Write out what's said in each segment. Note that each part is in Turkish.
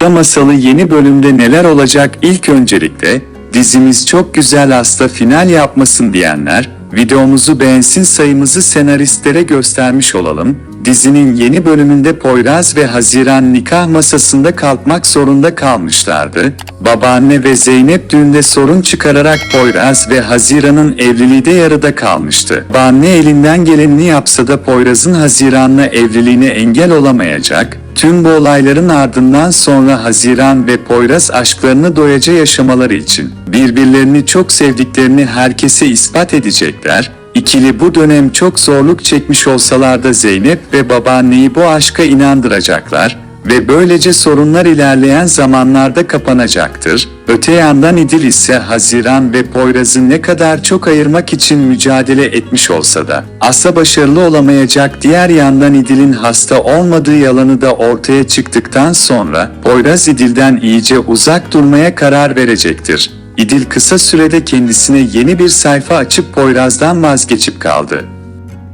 Ada Masalı yeni bölümde neler olacak ilk öncelikle dizimiz çok güzel hasta final yapmasın diyenler videomuzu beğensin sayımızı senaristlere göstermiş olalım. Dizinin yeni bölümünde Poyraz ve Haziran nikah masasında kalkmak zorunda kalmışlardı. Babaanne ve Zeynep düğünde sorun çıkararak Poyraz ve Haziran'ın evliliği de yarıda kalmıştı. Babaanne elinden gelenini yapsa da Poyraz'ın Haziran'la evliliğine engel olamayacak. Tüm bu olayların ardından sonra Haziran ve Poyraz aşklarını doyaca yaşamaları için birbirlerini çok sevdiklerini herkese ispat edecekler. İkili bu dönem çok zorluk çekmiş olsalar da Zeynep ve babaanneyi bu aşka inandıracaklar ve böylece sorunlar ilerleyen zamanlarda kapanacaktır. Öte yandan İdil ise Haziran ve Poyraz'ı ne kadar çok ayırmak için mücadele etmiş olsa da asla başarılı olamayacak diğer yandan İdil'in hasta olmadığı yalanı da ortaya çıktıktan sonra Poyraz İdil'den iyice uzak durmaya karar verecektir. İdil kısa sürede kendisine yeni bir sayfa açıp Poyraz'dan vazgeçip kaldı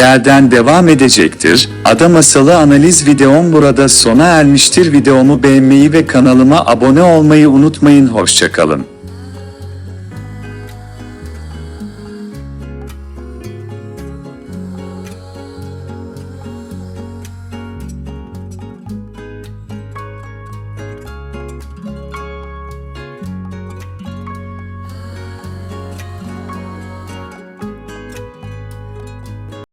yerden devam edecektir. Ada Masalı analiz videom burada sona ermiştir. Videomu beğenmeyi ve kanalıma abone olmayı unutmayın. Hoşçakalın.